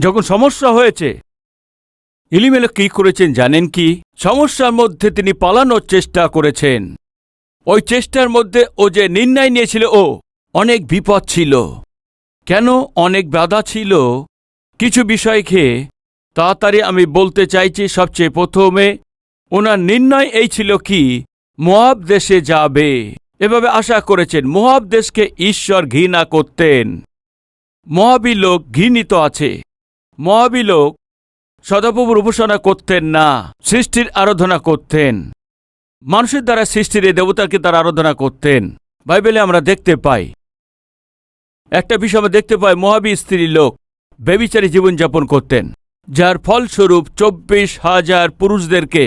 যখন সমস্যা হয়েছে। ইলিমেলে কি করেছেন জানেন কি? সমস্যার মধ্যে তিনি পালানোর চেষ্টা করেছেন। ওই চেষ্টার মধ্যে ও যে নির্ণয় নিয়েছিল ও অনেক বিপদ ছিল। কেন অনেক বাধা ছিল? কিছু বিষয়কে তাড়াতাড়ি আমি বলতে চাইছি, সবচেয়ে প্রথমে ওনার নির্ণয় এই ছিল কি, মোয়াব দেশে যাবে। এভাবে আশা করেছেন, মোয়াব দেশকে ঈশ্বর ঘৃণা করতেন। মহাবী লোক ঘৃণিত আছে। মহাবী লোক সদাপ্রভুর উপাসনা করতেন না, সৃষ্টির আরাধনা করতেন। মানুষের দ্বারা সৃষ্টির এই দেবতাকে তারা আরাধনা করতেন। বাইবেলে আমরা দেখতে পাই। একটা বিষয় আমরা দেখতে পাই মহাবী স্ত্রী লোক বেবিচারী জীবনযাপন করতেন, যার ফলস্বরূপ চব্বিশ হাজার পুরুষদেরকে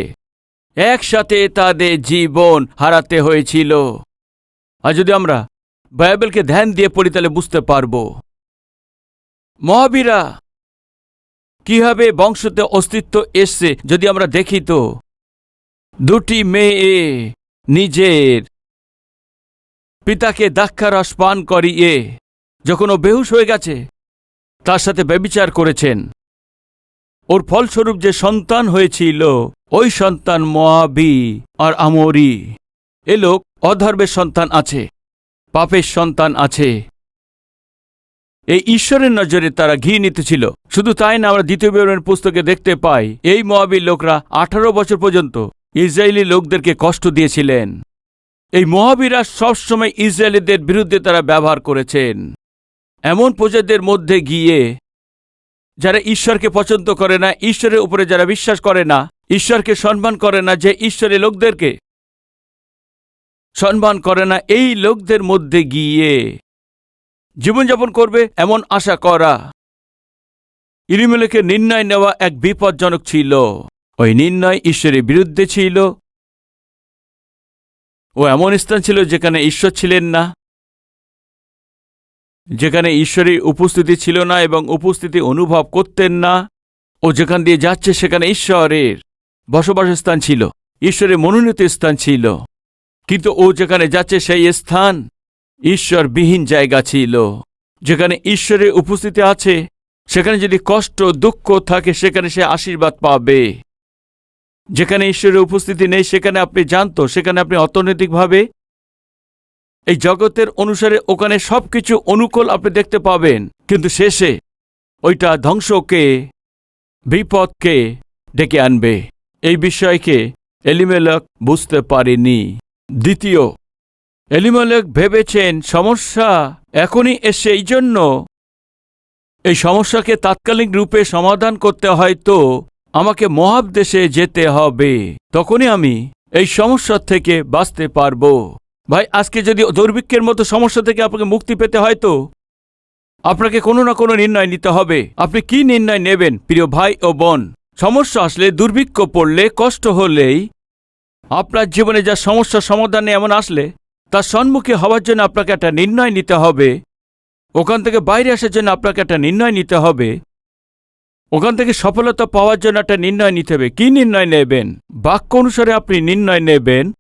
একসাথে তাদের জীবন হারাতে হয়েছিল। আর যদি আমরা বাইবেলকে ধ্যান দিয়ে পড়ি, তাহলে বুঝতে পারব। মহাবীরা কীভাবে বংশতে অস্তিত্ব এসছে যদি আমরা দেখি তো? দুটি মেয়ে নিজের পিতাকে দাক্ষারস পান করিয়ে যখন ও বেহুশ হয়ে গেছে, তার সাথে ব্যবিচার করেছেন। ওর ফলস্বরূপ যে সন্তান হয়েছিল, ওই সন্তান মোয়াবি আর আমরি। এ লোক অধর্মের সন্তান আছে, পাপের সন্তান আছে। এই ঈশ্বরের নজরে তারা ঘৃণিত ছিল। শুধু তাই না, আমরা দ্বিতীয় বিবরণের পুস্তকে দেখতে পাই, এই মহাবীর লোকরা আঠারো বছর পর্যন্ত ইসরায়েলি লোকদেরকে কষ্ট দিয়েছিলেন। এই মহাবীরা সবসময় ইসরায়েলিদের বিরুদ্ধে তারা ব্যবহার করেছেন। এমন প্রজাদের মধ্যে গিয়ে, যারা ঈশ্বরকে পছন্দ করে না, ঈশ্বরের উপরে যারা বিশ্বাস করে না, ঈশ্বরকে সম্মান করে না, যে ঈশ্বরের লোকদেরকে সম্মান করে না, এই লোকদের মধ্যে গিয়ে জীবনযাপন করবে এমন আশা করা। ইলিমেলেকে নির্ণয় নেওয়া এক বিপজ্জনক ছিল। ওই নির্ণয় ঈশ্বরের বিরুদ্ধে ছিল। ও এমন স্থান ছিল যেখানে ঈশ্বর ছিলেন না। যেখানে ঈশ্বরের উপস্থিতি ছিল না এবং উপস্থিতি অনুভব করতেন না। ও যেখান দিয়ে যাচ্ছে সেখানে ঈশ্বরের বসবাসের স্থান ছিল। ঈশ্বরের মনোনীত স্থান ছিল। কিন্তু ও যেখানে যাচ্ছে সেই স্থান ঈশ্বরবিহীন জায়গা ছিল। যেখানে ঈশ্বরের উপস্থিতি আছে, সেখানে যদি কষ্ট, দুঃখ থাকে, সেখানে সে আশীর্বাদ পাবে। যেখানে ঈশ্বরের উপস্থিতি নেই, সেখানে আপনি জানতো, সেখানে আপনি অর্থনৈতিকভাবে এই জগতের অনুসারে ওখানে সবকিছু অনুকূল আপনি দেখতে পাবেন। কিন্তু শেষে ওইটা ধ্বংসকে, বিপদকে ডেকে আনবে। এই বিষয়কে এলিমেলক বুঝতে পারেনি। দ্বিতীয় এলিমেলক ভেবেছেন, সমস্যা এখনই এসে এই জন্য। এই সমস্যাকে তাৎকালিক রূপে সমাধান করতে হয়তো আমাকে মহাব দেশে যেতে হবে। তখনই আমি এই সমস্যা থেকে বাঁচতে পারব। ভাই, আজকে যদি দুর্ভিক্ষের মতো সমস্যা থেকে আপনাকে মুক্তি পেতে হয় তো আপনাকে কোনো না কোনো নির্ণয় নিতে হবে। আপনি কি নির্ণয় নেবেন, প্রিয় ভাই ও বোন? সমস্যা আসলে দুর্ভিক্ষ পড়লে, কষ্ট হলেই আপনার জীবনে যা সমস্যা, সমাধানে এমন আসলে তার সম্মুখে হওয়ার জন্য আপনাকে একটা নির্ণয় নিতে হবে। ওখান থেকে বাইরে আসার জন্য আপনাকে একটা নির্ণয় নিতে হবে। ওখান থেকে সফলতা পাওয়ার জন্য একটা নির্ণয় নিতে হবে। কী নির্ণয় নেবেন? বাক্য অনুসারে আপনি নির্ণয় নেবেন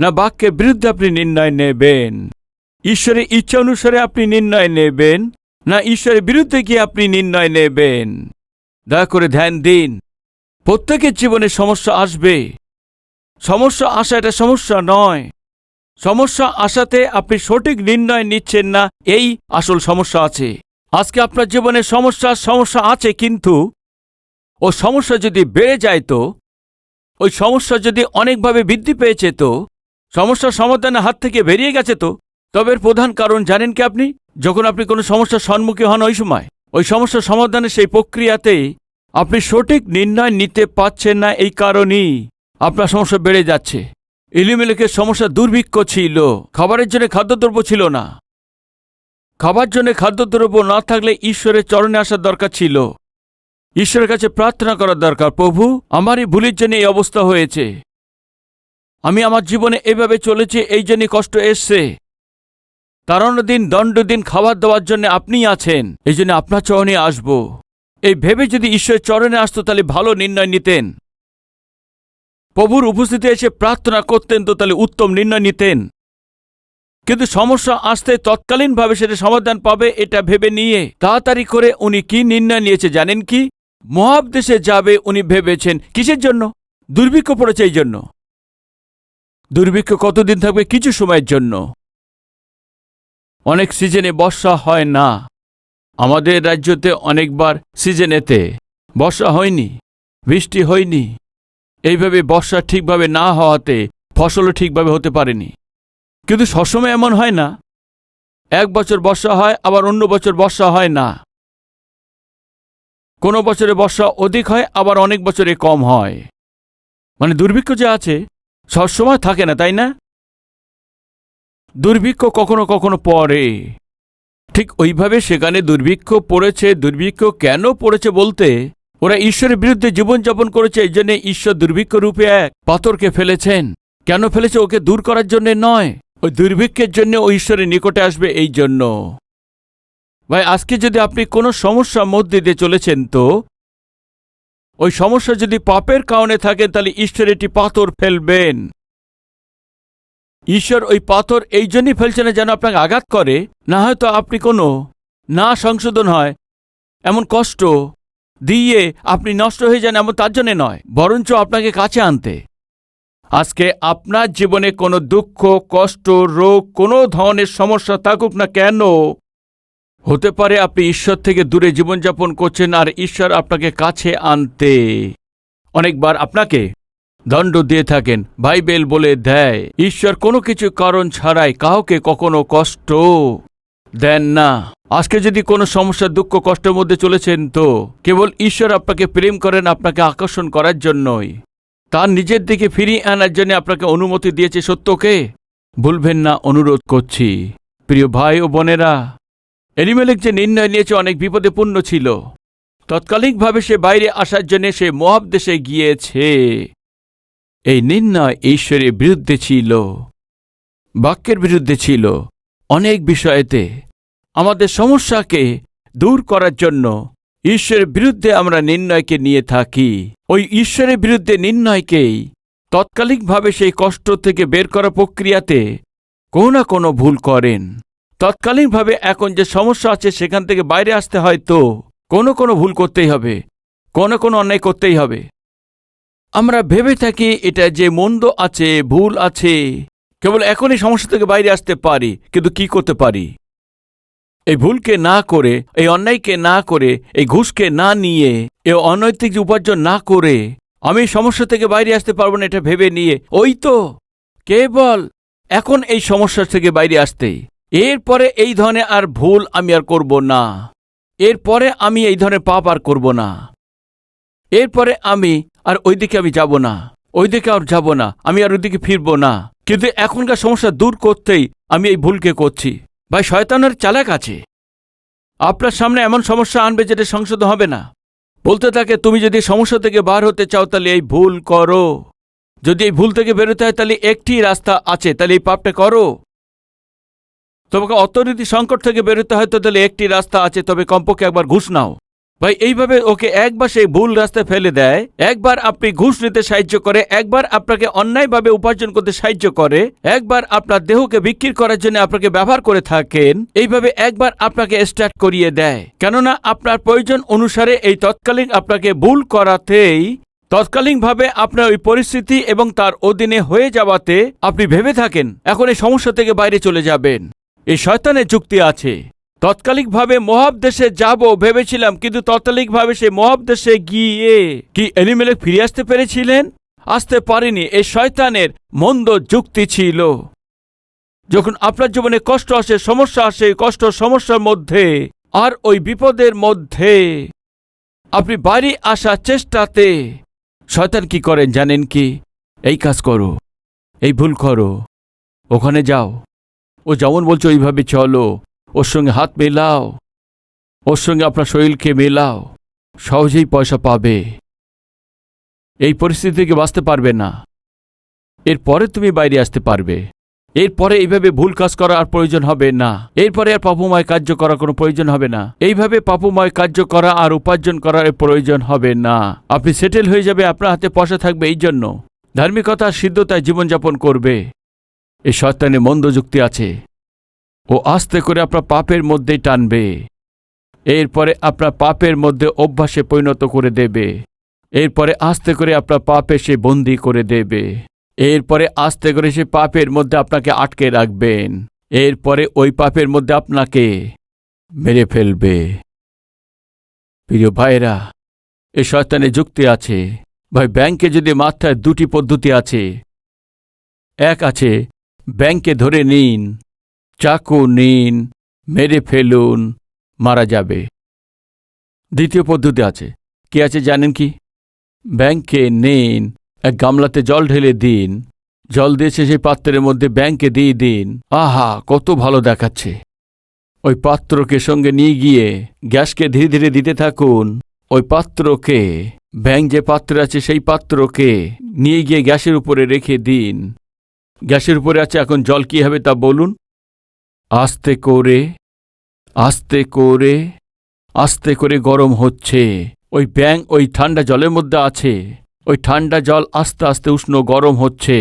না বাক্যের বিরুদ্ধে আপনি নির্ণয় নেবেন? ঈশ্বরের ইচ্ছা অনুসারে আপনি নির্ণয় নেবেন না ঈশ্বরের বিরুদ্ধে গিয়ে আপনি নির্ণয় নেবেন? দয়া করে ধ্যান দিন। প্রত্যেকের জীবনে সমস্যা আসবে। সমস্যা আসা এটা সমস্যা নয়। সমস্যা আসাতে আপনি সঠিক নির্ণয় নিচ্ছেন না, এই আসল সমস্যা আছে। আজকে আপনার জীবনে সমস্যা সমস্যা আছে কিন্তু, ও সমস্যা যদি বেড়ে যায় তো, ওই সমস্যা যদি অনেকভাবে বৃদ্ধি পেয়েছে তো, সমস্যার সমাধানের হাত থেকে বেরিয়ে গেছে তো, তবে প্রধান কারণ জানেন কি আপনি? যখন আপনি কোনো সমস্যার সম্মুখীন হন ওই সময়, ওই সমস্যার সমাধানের সেই প্রক্রিয়াতেই আপনি সঠিক নির্ণয় নিতে পারছেন না এই কারণেই আপনার সমস্যা বেড়ে যাচ্ছে। ইলিমিলিকের সমস্যা দুর্ভিক্ষ ছিল। খাবারের জন্য খাদ্যদ্রব্য ছিল না। খাবার জন্য খাদ্যদ্রব্য না থাকলে ঈশ্বরের চরণে আসার দরকার ছিল। ঈশ্বরের কাছে প্রার্থনা করার দরকার, প্রভু, আমারই ভুলের জন্য এই অবস্থা হয়েছে। আমি আমার জীবনে এভাবে চলেছি, এই জন্যই কষ্ট এসছে। কারণ দিন, দণ্ড দিন, খাবার দেওয়ার জন্য আপনি আছেন, এই জন্য আপনার চরণে আসব। এই ভেবে যদি ঈশ্বরের চরণে আসতো, তাহলে ভালো নির্ণয় নিতেন। প্রভুর উপস্থিতি এসে প্রার্থনা করতেন তো তাহলে উত্তম নির্ণয় নিতেন। কিন্তু সমস্যা আসতে তৎকালীনভাবে সেটা সমাধান পাবে এটা ভেবে নিয়ে তাড়াতাড়ি করে উনি কি নির্ণয় নিয়েছে জানেন কি? মহাব দেশে যাবে উনি ভেবেছেন কিসের জন্য? দুর্ভিক্ষ পড়েছে এই জন্য। দুর্ভিক্ষ কতদিন থাকবে কিছু সময়ের জন্য। অনেক সিজনে বর্ষা হয় না। আমাদের রাজ্যতে অনেকবার সিজনেতে বর্ষা হয়নি, বৃষ্টি হয়নি। এইভাবে বর্ষা ঠিকভাবে না হওয়াতে ফসলও ঠিকভাবে হতে পারেনি। কিন্তু সবসময় এমন হয় না। এক বছর বর্ষা হয়, আবার অন্য বছর বর্ষা হয় না। কোনো বছরে বর্ষা অধিক হয়, আবার অনেক বছরে কম হয়। মানে দুর্ভিক্ষ যে আছে, সবসময় থাকে না, তাই না? দুর্ভিক্ষ কখনো কখনো পড়ে। ঠিক ওইভাবে সেখানে দুর্ভিক্ষ পড়েছে, দুর্ভিক্ষ কেন পড়েছে বলতে ওরা ঈশ্বরের বিরুদ্ধে জীবনযাপন করেছে, এই জন্যে ঈশ্বর দুর্ভিক্ষ রূপে এক পাথরকে ফেলেছেন। কেন ফেলেছে? ওকে দূর করার জন্য নয়। ওই দুর্ভিক্ষের জন্য ও ঈশ্বরের নিকটে আসবে এই জন্য। ভাই, আজকে যদি আপনি কোনো সমস্যার মধ্যে দিয়ে চলেছেন তো, ওই সমস্যা যদি পাপের কারণে থাকে, তাহলে ঈশ্বর এটি পাথর ফেলবেন। ঈশ্বর ওই পাথর এই জন্যই ফেলছে না যেন আপনাকে আঘাত করে, না হয়তো আপনি কোনো না সংশোধন হয়, এমন কষ্ট দিয়ে আপনি নষ্ট হয়ে যান এমন তার জন্যে নয়, বরঞ্চ আপনাকে কাছে আনতে। আজকে আপনার জীবনে কোনো দুঃখ, কষ্ট, রোগ, কোনো ধরনের সমস্যা থাকুক না কেন, হতে পারে আপনি ঈশ্বর থেকে দূরে জীবনযাপন করছেন আর ঈশ্বর আপনাকে কাছে আনতে। অনেকবার আপনাকে দণ্ড দিয়ে থাকেন, বাইবেল বলে দেয়, ঈশ্বর কোনো কিছু কারণ ছাড়াই কাউকে কখনো কষ্ট দেন না। আজকে যদি কোনো সমস্যা, দুঃখ, কষ্টের মধ্যে চলেছেন তো কেবল ঈশ্বর আপনাকে প্রেম করেন, আপনাকে আকর্ষণ করার জন্যই। তার নিজের দিকে ফিরিয়ে আনার জন্য আপনাকে অনুমতি দিয়েছে সত্যকে। ভুলবেন না, অনুরোধ করছি। প্রিয় ভাই ও বোনেরা, এলিমেলেক যে নির্ণয় নিয়েছে অনেক বিপদেপূর্ণ ছিল। তৎকালিকভাবে সে বাইরে আসার জন্য সে মোয়াব দেশে গিয়েছে। এই নির্ণয় ঈশ্বরের বিরুদ্ধে ছিল, বাক্যের বিরুদ্ধে ছিল অনেক বিষয়েতে। আমাদের সমস্যাকে দূর করার জন্য ঈশ্বরের বিরুদ্ধে আমরা নির্ণয়কে নিয়ে থাকি। ওই ঈশ্বরের বিরুদ্ধে নির্ণয়কেই তৎকালিকভাবে সেই কষ্ট থেকে বের করা প্রক্রিয়াতে কোনো না কোনো ভুল করেন। তৎকালীনভাবে এখন যে সমস্যা আছে সেখান থেকে বাইরে আসতে হয় তো কোনো কোনো ভুল করতেই হবে, কোনো কোনো অন্যায় করতেই হবে। আমরা ভেবে থাকি এটা যে মন্দ আছে, ভুল আছে, কেবল এখনই সমস্যা থেকে বাইরে আসতে পারি, কিন্তু কি করতে পারি? এই ভুলকে না করে, এই অন্যায়কে না করে, এই ঘুষকে না নিয়ে এ অনৈতিক উপার্জন না করে, আমি সমস্যা থেকে বাইরে আসতে পারব না এটা ভেবে নিয়ে। ওই তো, কেবল এখন এই সমস্যা থেকে বাইরে আসতেই। এরপরে এই ধরনের আর ভুল আমি আর করব না। এরপরে আমি এই ধরনের পাপ আর করব না। এরপরে আমি আর ওইদিকে আমি যাব না। ওইদিকে আর যাব না। আমি আর ওইদিকে ফিরব না। কিন্তু এখনকার সমস্যা দূর করতেই আমি এই ভুলকে করছি। ভাই, শয়তানের চালাক আছে। আপনার সামনে এমন সমস্যা আনবে যেটা সংশোধন হবে না। বলতে থাকে, তুমি যদি সমস্যা থেকে বার হতে চাও, তাহলে এই ভুল করো। যদি এই ভুল থেকে বেরোতে হয়, তাহলে একটি রাস্তা আছে, তাহলে এই পাপটা করো। তোমাকে অর্থনীতি সংকট থেকে বেরোতে হয়, তো তাহলে একটি রাস্তা আছে, তবে কমপক্ষে একবার ঘুষ নাও। ভাই, এইভাবে ওকে একবার সেই ভুল রাস্তায় ফেলে দেয়, একবার আপনি ঘুষ নিতে সাহায্য করে, একবার আপনাকে অন্যায়ভাবে উপার্জন করতে সাহায্য করে, একবার আপনার দেহকে বিক্রি করার জন্য আপনাকে ব্যবহার করে থাকেন, এইভাবে একবার আপনাকে স্টার্ট করিয়ে দেয়। কেননা আপনার প্রয়োজন অনুসারে এই তৎকালীন আপনাকে ভুল করাতেই, তৎকালীনভাবে আপনার ওই পরিস্থিতি এবং তার অধীনে হয়ে যাওয়াতে আপনি ভেবে থাকেন, এখন এই সমস্যা থেকে বাইরে চলে যাবেন। এই শয়তানের যুক্তি আছে। তৎকালিকভাবে মহাব দেশে যাব ভেবেছিলাম, কিন্তু তৎকালিকভাবে সে মহাব দেশে গিয়ে কি এলিমেলেক ফিরে আসতে পেরেছিলেন? আসতে পারেনি এই শয়তানের মন্দ যুক্তি ছিল। যখন আপনার জীবনে কষ্ট আসে, সমস্যা আসে, কষ্ট সমস্যার মধ্যে, আর ওই বিপদের মধ্যে, আপনি বাড়ি আসার চেষ্টাতে, শয়তান কি করেন জানেন কি? এই কাজ করো, এই ভুল করো, ওখানে যাও। ও যেমন বলছো, ওইভাবে চলো। ওর সঙ্গে হাত মেলাও। ওর সঙ্গে আপনার শরীরকে মেলাও। সহজেই পয়সা পাবে। এই পরিস্থিতি থেকে বাঁচতে পারবে না। এরপরে তুমি বাইরে আসতে পারবে। এরপরে এইভাবে ভুল কাজ করা আর প্রয়োজন হবে না। এরপরে আর পাপময় কার্য করার কোনো প্রয়োজন হবে না। এইভাবে পাপময় কার্য করা আর উপার্জন করার প্রয়োজন হবে না। আপনি সেটেল হয়ে যাবে, আপনার হাতে পয়সা থাকবে এই জন্য। ধার্মিকতা সিদ্ধতায় জীবনযাপন করবে। এই শয়তানে মন্দ যুক্তি আছে। ও আস্তে করে আপনার পাপের মধ্যেই টানবে। এরপরে আপনার পাপের মধ্যে অভ্যাসে পরিণত করে দেবে। এরপরে আস্তে করে আপনার পাপে সে বন্দি করে দেবে। এরপরে আস্তে করে সে পাপের মধ্যে আপনাকে আটকে রাখবেন। এরপরে ওই পাপের মধ্যে আপনাকে মেরে ফেলবে। প্রিয় ভাইরা এ শয়তানের যুক্তি আছে। ভাই, ব্যাংকে যদি মাথায় দুটি পদ্ধতি আছে, এক আছে, ব্যাংকে ধরে নিন চাকু নিন, মেরে ফেলুন, মারা যাবে। দ্বিতীয় পদ্ধতি আছে। কি আছে জানেন কি? ব্যাংকে নিন, এক গামলাতে জল ঢেলে দিন, জল দিয়েছে সেই পাত্রের মধ্যে ব্যাংকে দিয়ে দিন। আহা, কত ভালো দেখাচ্ছে। ওই পাত্রকে সঙ্গে নিয়ে গিয়ে গ্যাসকে ধীরে ধীরে দিতে থাকুন। ওই পাত্রকে ব্যাং যে পাত্র আছে সেই পাত্রকে নিয়ে গিয়ে গ্যাসের উপরে রেখে দিন। গ্যাসের উপরে আছে এখন জল, কী হবে তা বলুন। আস্তে করে আস্তে করে আস্তে করে গরম হচ্ছে। ওই ব্যাং ওই ঠান্ডা জলের মধ্যে আছে। ওই ঠান্ডা জল আস্তে আস্তে উষ্ণ গরম হচ্ছে।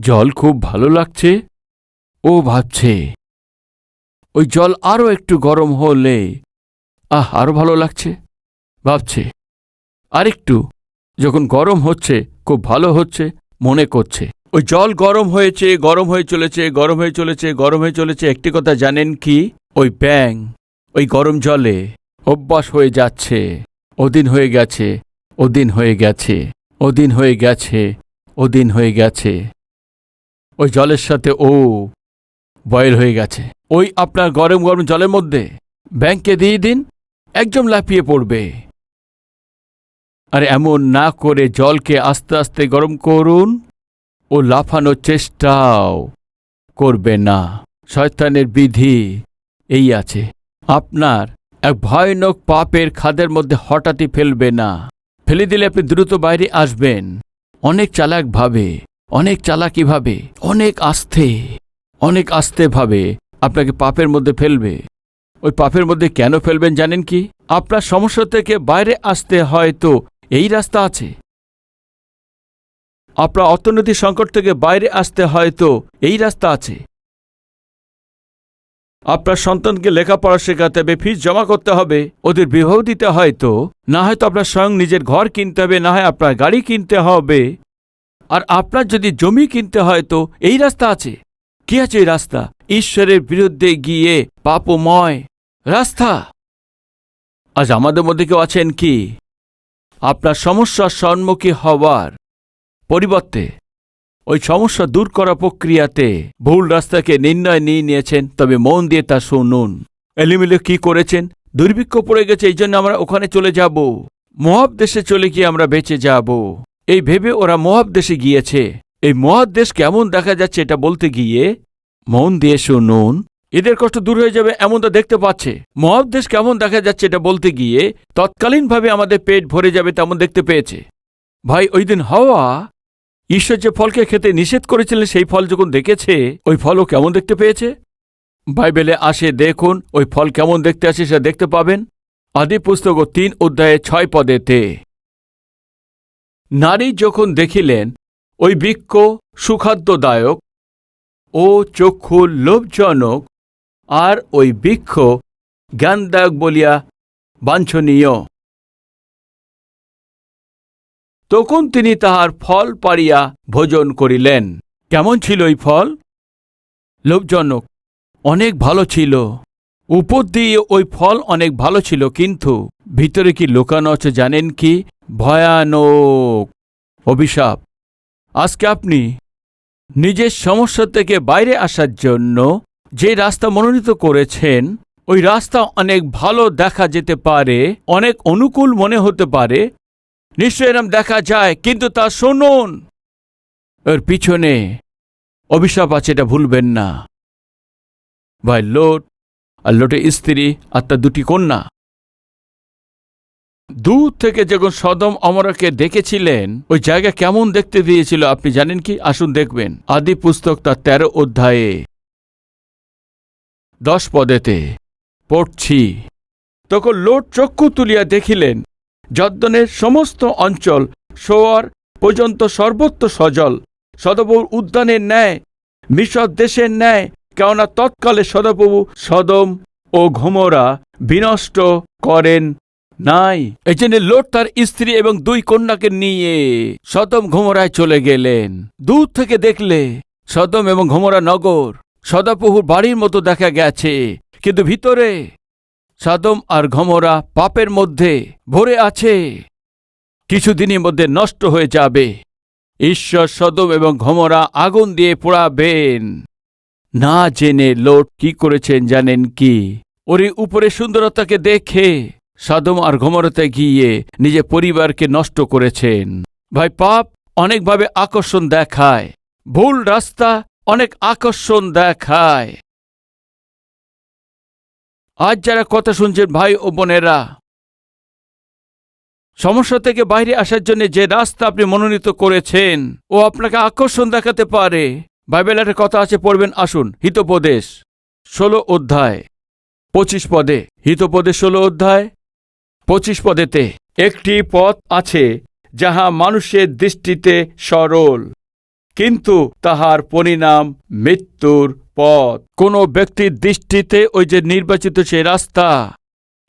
জল খুব ভালো লাগছে। ও ভাবছে, ওই জল আরও একটু গরম হলে, আহ আরও ভালো লাগছে। ভাবছে, আরেকটু, যখন গরম হচ্ছে, খুব ভালো হচ্ছে, মনে করছে। ওই জল গরম হয়েছে, গরম হয়ে চলেছে, গরম হয়ে চলেছে, গরম হয়ে চলেছে। একটি কথা জানেন কি? ওই ব্যাং ওই গরম জলে অভ্যাস হয়ে যাচ্ছে। ওদিন হয়ে গেছে, ওদিন হয়ে গেছে, ওদিন হয়ে গেছে, ওদিন হয়ে গেছে। ওই জলের সাথে ও বয়েল হয়ে গেছে। ওই আপনার গরম গরম জলের মধ্যে ব্যাংকে দিয়ে দিন, একদম লাফিয়ে পড়বে। আর এমন না করে জলকে আস্তে আস্তে গরম করুন। ও লাফানোর চেষ্টাও করবে না। শয়তানের বিধি এই আছে। আপনার এক ভয়ানক পাপের খাদের মধ্যে হঠাৎই ফেলবে না। ফেলে দিলে আপনি দ্রুত বাইরে আসবেন। অনেক চালাকভাবে অনেক চালাকিভাবে অনেক আস্তে অনেক আস্তে ভাবে আপনাকে পাপের মধ্যে ফেলবে। ওই পাপের মধ্যে কেন ফেলবেন জানেন কি? আপনার সমস্যা থেকে বাইরে আসতে হয়তো এই রাস্তা আছে। আপনার অর্থনৈতিক সংকট থেকে বাইরে আসতে হয়তো এই রাস্তা আছে। আপনার সন্তানকে লেখাপড়া শেখাতে হবে ফিস জমা করতে হবে, ওদের বিবাহ দিতে হয়তো, না হয়তো আপনার স্বয়ং নিজের ঘর কিনতে হবে, না হয় আপনার গাড়ি কিনতে হবে। আর আপনার যদি জমি কিনতে হয় তো এই রাস্তা আছে। কি আছে এই রাস্তা? ঈশ্বরের বিরুদ্ধে গিয়ে পাপময় রাস্তা। আজ আমাদের মধ্যে কেউ আছেন কি? আপনার সমস্যার সম্মুখী হওয়ার পরিবর্তে, ওই সমস্যা দূর করা প্রক্রিয়াতে ভুল রাস্তাকে নির্ণয় নিয়ে নিয়েছেন, তবে মন দিয়ে তা শুনুন। এলিমিলে কি করেছেন? দুর্ভিক্ষ পড়ে গেছে, এই জন্য আমরা ওখানে চলে যাব। মহাব দেশে চলে গিয়ে আমরা বেঁচে যাব। এই ভেবে ওরা মহাব দেশে গিয়েছে। এই মহাব দেশ কেমন দেখা যাচ্ছে এটা বলতে গিয়ে মন দিয়ে শুনুন। এদের কষ্ট দূর হয়ে যাবে এমন তো দেখতে পাচ্ছে। মহাব দেশ কেমন দেখা যাচ্ছে এটা বলতে গিয়ে তৎকালীনভাবে আমাদের পেট ভরে যাবে তেমন দেখতে পেয়েছে। ভাই, ওই দিন হাওয়া ঈশ্বর যে ফলকে খেতে নিষেধ করেছিলেন, সেই ফল যখন দেখেছে, ওই ফলও কেমন দেখতে পেয়েছে? বাইবেলে আসে, দেখুন, ওই ফল কেমন দেখতে আসে সেটা দেখতে পাবেন। আদি পুস্তক ও তিন অধ্যায়ে ছয় পদেতে। নারী যখন দেখিলেন, ওই বৃক্ষ সুখাদ্যদায়ক ও চক্ষু লোভজনক, আর ওই বৃক্ষ জ্ঞানদায়ক বলিয়া বাঞ্ছনীয়। তখন তিনি তাহার ফল পাড়িয়া ভোজন করিলেন। কেমন ছিল ওই ফল? লোভজনক। অনেক ভালো ছিল। উপর দিয়ে ওই ফল অনেক ভালো ছিল, কিন্তু ভিতরে কি লুকানো আছে জানেন কি? ভয়ানক অভিশাপ। আজকে আপনি নিজের সমস্যা থেকে বাইরে আসার জন্য যে রাস্তা মনোনীত করেছেন, ওই রাস্তা অনেক ভালো দেখা যেতে পারে, অনেক অনুকূল মনে হতে পারে নিশ্চয় এরম দেখা যায়, কিন্তু তা শুনুন। এর পিছনে অভিশাপ আছে, এটা ভুলবেন না। ভাই, লোট আর লোটের স্ত্রী আর তার দুটি কন্যা। দূর থেকে যখন সদম অমরাকে দেখেছিলেন, ওই জায়গা কেমন দেখতে দিয়েছিল আপনি জানেন কি? আসুন দেখবেন। আদি পুস্তক তার তেরো অধ্যায়ে দশ পদেতে পড়ছি। তখন লোট চক্ষু তুলিয়া দেখিলেন যদ্দনের সমস্ত অঞ্চল শোয়ার পর্যন্ত সর্বত্র সজল। সদবর উদ্যানের ন্যায়, মিশর দেশের ন্যায়, কেননা তৎকালে সদাপ্রভু সদম ও ঘোমরা বিনষ্ট করেন নাই। এই জন্য লোট তার স্ত্রী এবং দুই কন্যাকে নিয়ে সদম ঘোমরায় চলে গেলেন। দূর থেকে দেখলে সদম এবং ঘোমরা নগর সদাপ্রভুর বাড়ির মতো দেখা গেছে, কিন্তু ভিতরে সাদম আর ঘমরা পাপের মধ্যে ভরে আছে। কিছুদিনের মধ্যে নষ্ট হয়ে যাবে। ঈশ্বর সদম এবং ঘমরা আগুন দিয়ে পোড়াবেন। না জেনে লোট কি করেছেন জানেন কি? ওর উপরে সুন্দরতাকে দেখে সাদম আর ঘমরতে গিয়ে নিজের পরিবারকে নষ্ট করেছেন। ভাই, পাপ অনেকভাবে আকর্ষণ দেখায়। ভুল রাস্তা অনেক আকর্ষণ দেখায়। আজ যারা কথা শুনছেন ভাই ও বোনেরা, সমস্যা থেকে বাইরে আসার জন্য যে রাস্তা আপনি মনোনীত করেছেন, ও আপনাকে আকর্ষণ দেখাতে পারে, বাইবেল একটা কথা আছে, পড়বেন, আসুন, হিতোপদেশ ষোলো অধ্যায়, পঁচিশ পদে, হিতোপদেশ ষোলো অধ্যায়, পঁচিশ পদেতে, একটি পথ আছে যাহা মানুষের দৃষ্টিতে সরল, কিন্তু তাহার পরিণাম মৃত্যুর পথ। কোনো ব্যক্তির দৃষ্টিতে ওই যে নির্বাচিত সেই রাস্তা।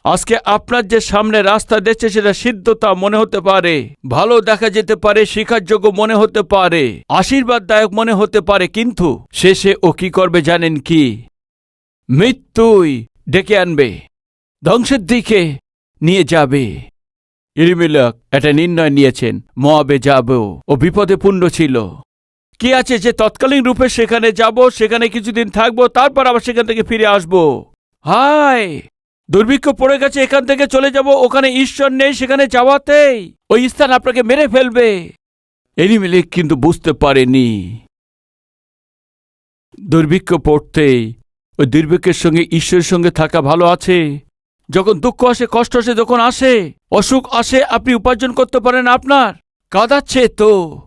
আজকে আপনার যে সামনে রাস্তা দেখছে সেটা সিদ্ধতা মনে হতে পারে। ভালো দেখা যেতে পারে শিখার যোগ্য মনে হতে পারে, আশীর্বাদদায়ক মনে হতে পারে, কিন্তু শেষে ও কি করবে জানেন কি? মৃত্যুই ডেকে আনবে, ধ্বংসের দিকে নিয়ে যাবে। ইরিমিলক এটা নির্ণয় নিয়েছেন মোয়াবে যাব ও বিপদে পূর্ণ ছিল। কি আছে যে তৎকালীন রূপে সেখানে যাব, সেখানে কিছুদিন থাকব, তারপর আবার সেখান থেকে ফিরে আসব। হায়! দুর্ভিক্ষ পড়ে গেছে, এখান থেকে চলে যাব, ওখানে ঈশ্বর নেই, সেখানে যাওয়াতেই। ওই স্থান আপনাকে মেরে ফেলবে। এলিমেলেক কিন্তু বুঝতে পারেনি। দুর্ভিক্ষ পড়তেই ওই দুর্ভিক্ষের সঙ্গে ঈশ্বরের সঙ্গে থাকা ভালো আছে। যখন দুঃখ আসে, কষ্ট আসে, যখন আসে, অসুখ আসে, আপনি উপার্জন করতে পারেন আপনার। কাঁদাচ্ছে তো।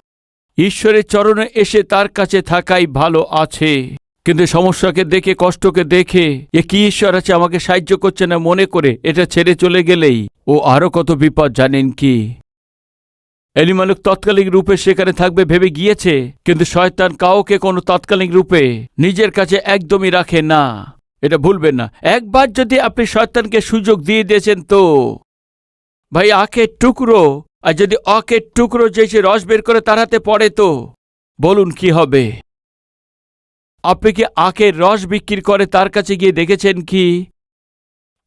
ঈশ্বরের চরণে এসে তার কাছে থাকাই ভালো আছে। কিন্তু সমস্যাকে দেখে, কষ্টকে দেখে, এ কি ঈশ্বর আছে আমাকে সাহায্য করছে না মনে করে, এটা ছেড়ে চলে গেলেই? ও আরও কত বিপদ, জানেন কি? এলিমালুক তৎকালীন রূপে সেখানে থাকবে ভেবে গিয়েছে, কিন্তু শয়তান কাউকে কোনো তাৎকালিক রূপে নিজের কাছে একদমই রাখে না। এটা ভুলবেন না। একবার যদি আপনি শয়তানকে সুযোগ দিয়ে দিয়েছেন তো? ভাই, আখের টুকরো আর যদি আখের টুকরো যে সে রস বের করে তার হাতে পড়ে তো? বলুন, কি হবে? আপনি কি আখের রস বিক্রি করে তার কাছে গিয়ে দেখেছেন কি?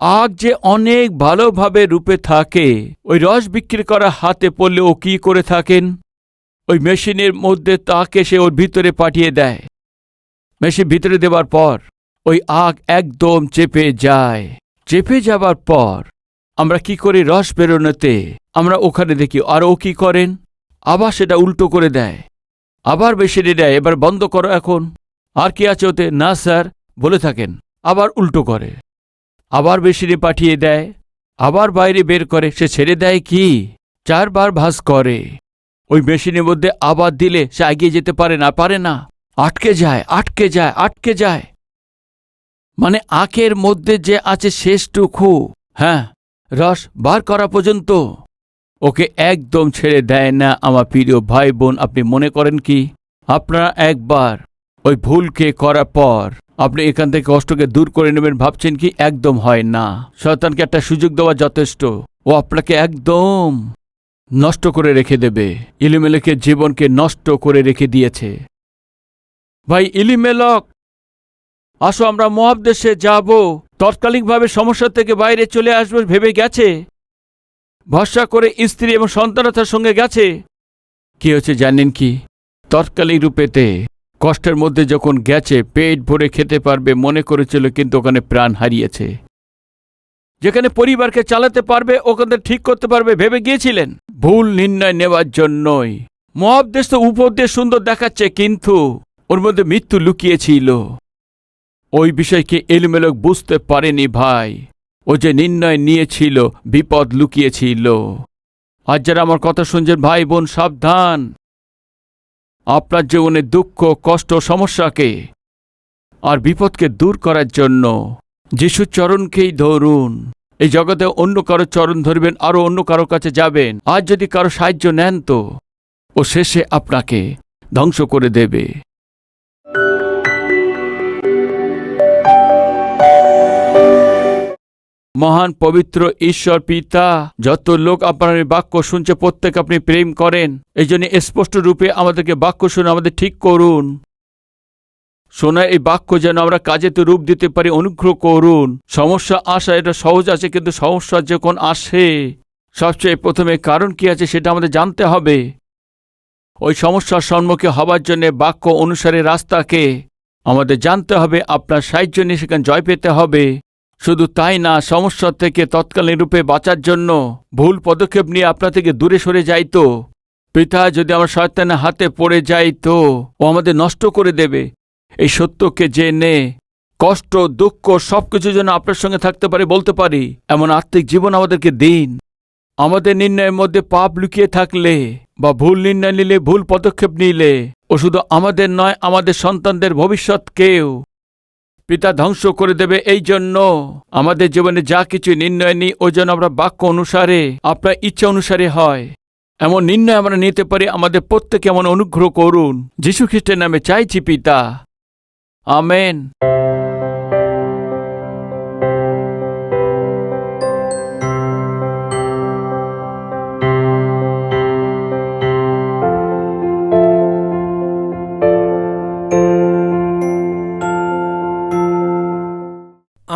আখ যে অনেক ভালোভাবে রূপে থাকে, ওই রস বিক্রি করা হাতে পড়লে ও কি করে থাকেন? ওই মেশিনের মধ্যে তাকে সে ওর ভিতরে পাঠিয়ে দেয়। মেশিন ভিতরে দেওয়ার পর ওই আগ একদম চেপে যায়। চেপে যাবার পর আমরা কি করি রস বেরোনোতে? আমরা ওখানে দেখি, আর ও কি করেন? আবার সেটা উল্টো করে দেয়। আবার মেশিনে দেয়, এবার বন্ধ করো এখন। আর কি আছে ওতে? না, স্যার, বলে থাকেন। আবার উল্টো করে। আবার মেশিনে পাঠিয়ে দেয়। আবার বাইরে বের করে। সে ছেড়ে দেয় কি? চারবার ভাস করে। ওই মেশিনের মধ্যে আবার দিলে সে এগিয়ে যেতে পারে না পারে না। আটকে যায় আটকে যায় আটকে যায়। মানে আখের মধ্যে যে আছে শেষটুকু। হ্যাঁ রস বার করা পর্যন্ত। ওকে একদম ছেড়ে দেয় না আমার প্রিয় ভাই বোন আপনি মনে করেন কি? আপনারা একবার ওই ভুলকে করার পর আপনি এখান থেকে কষ্টকে দূর করে নেবেন, ভাবছেন কি একদম হয় না। শয়তানকে একটা সুযোগ দেওয়া যথেষ্ট। ও আপনাকে একদম নষ্ট করে রেখে দেবে। ইলিমেলকে জীবনকে নষ্ট করে রেখে দিয়েছে। ভাই ইলিমেলক আসো আমরা মহাব দেশে যাব। তৎকালিকভাবে সমস্যা থেকে বাইরে চলে আসবে, ভেবে গেছে? ভরসা করে স্ত্রী এবং সন্তানতার সঙ্গে গেছে। কি হয়েছে জানেন কি? তৎকালীন রূপেতে কষ্টের মধ্যে যখন গেছে, পেট ভরে খেতে পারবে মনে করেছিল, কিন্তু ওখানে প্রাণ হারিয়েছে। যেখানে পরিবারকে চালাতে পারবে, ওখানে ঠিক করতে পারবে ভেবে গিয়েছিলেন। ভুল নির্ণয় নেওয়ার জন্যই। মহাব দেশ তো উপদেশ সুন্দর দেখাচ্ছে, কিন্তু ওর মধ্যে মৃত্যু লুকিয়েছিল। ওই বিষয়কে এলোমেলো বুঝতে পারেনি ভাই। ও যে নির্ণয় নিয়েছিল, বিপদ লুকিয়েছিল। আজ যারা আমার কথা শুনছেন, ভাই বোন, সাবধান। আপনার জীবনে দুঃখ, কষ্ট, সমস্যাকে আর বিপদকে দূর করার জন্য যিশুর চরণকেই ধরুন। এই জগতে অন্য কারও চরণ ধরবেন আরও অন্য কারও কাছে যাবেন। আজ যদি কারও সাহায্য নেন তো, ও শেষে আপনাকে ধ্বংস করে দেবে। মহান পবিত্র ঈশ্বর পিতা, যত লোক আপনার বাক্য শুনছে, প্রত্যেক আপনি প্রেম করেন। এই জন্য স্পষ্ট রূপে আমাদেরকে বাক্য শুনে আমাদের ঠিক করুন। শোনা, এই বাক্য যেন আমরা কাজেতে রূপ দিতে পারি, অনুগ্রহ করুন। সমস্যা আসা, এটা সহজ আছে, কিন্তু সমস্যা যখন আসে, সবচেয়ে প্রথমে কারণ কি আছে সেটা আমাদের জানতে হবে। ওই সমস্যার সম্মুখে হবার জন্য বাক্য অনুসারে রাস্তাকে আমাদের জানতে হবে, আপনার সাহায্য নিয়ে সেখানে জয় পেতে হবে। শুধু তাই না, সমস্যা থেকে তৎকালীন রূপে বাঁচার জন্য ভুল পদক্ষেপ নিয়ে আপনার থেকে দূরে সরে যাইতো পিতা যদি আমার শয়তানের হাতে পড়ে যাই তো, ও আমাদের নষ্ট করে দেবে। এই সত্যকে জেনে কষ্ট, দুঃখ সবকিছু যেন আপনার সঙ্গে থাকতে পারে, বলতে পারি, এমন আত্মিক জীবন আমাদেরকে দিন। আমাদের নির্ণয়ের মধ্যে পাপ লুকিয়ে থাকলে বা ভুল নির্ণয় নিলে, ভুল পদক্ষেপ নিলে, ও শুধু আমাদের নয়, আমাদের সন্তানদের ভবিষ্যৎকেও পিতা ধ্বংস করে দেবে এই জন্য। আমাদের জীবনে যা কিছু নির্ণয় নিই ও যেন আমরা বাক্য অনুসারে, আপনার ইচ্ছা অনুসারে হয়। এমন নির্ণয় আমরা নিতে পারি, আমাদের প্রত্যেকে এমন অনুগ্রহ করুন। যীশু খ্রিস্টের নামে চাইছি পিতা। আমেন।